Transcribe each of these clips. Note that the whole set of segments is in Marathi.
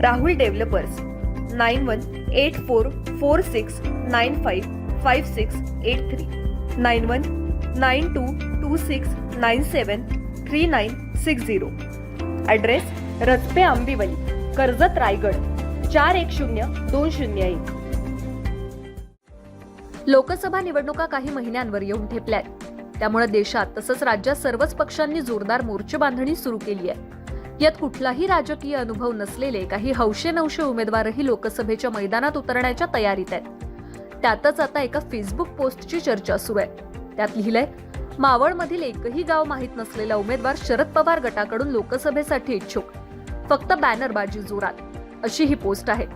Rahul developers nine one eight four four six nine five five six eight three nine one nine two two six nine seven three nine six zero. Address Rajpe Ambivali Karjat Raigad चार एक शून्य दोन शून्य एक. लोकसभा निवडणुका काही महिन्यांवर येऊन ठेपल्यात. त्यामुळे देशात तसंच राज्यात सर्वच पक्षांनी जोरदार मोर्चे बांधणी सुरू केली आहे. यात कुठलाही राजकीय अनुभव नसलेले काही हौशे नवशे उमेदवारही लोकसभेच्या मैदानात उतरण्याच्या तयारीत आहेत. त्यातच आता एका फेसबुक पोस्टची चर्चा सुरू आहे. त्यात लिहिलंय मावळमधील एकही गाव माहीत नसलेला उमेदवार शरद पवार गटाकडून लोकसभेसाठी इच्छुक. फक्त बॅनरबाजी जोरात अशी ही पोस्ट आहे.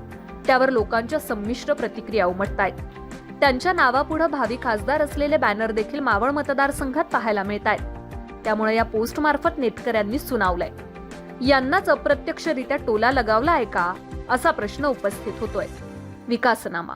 त्यावर लोकांच्या संमिश्र प्रतिक्रिया उमटत आहेत त्यांच्या नावापुढे भावी खासदार असलेले बॅनर देखील मावळ मतदारसंघात पाहायला मिळत आहेत त्यामुळे या पोस्टमार्फत नेटकऱ्यांनी सुनावलंय. यांनाच अप्रत्यक्षरित्या टोला लगावला आहे का? असा प्रश्न उपस्थित होतोय. विकासनामा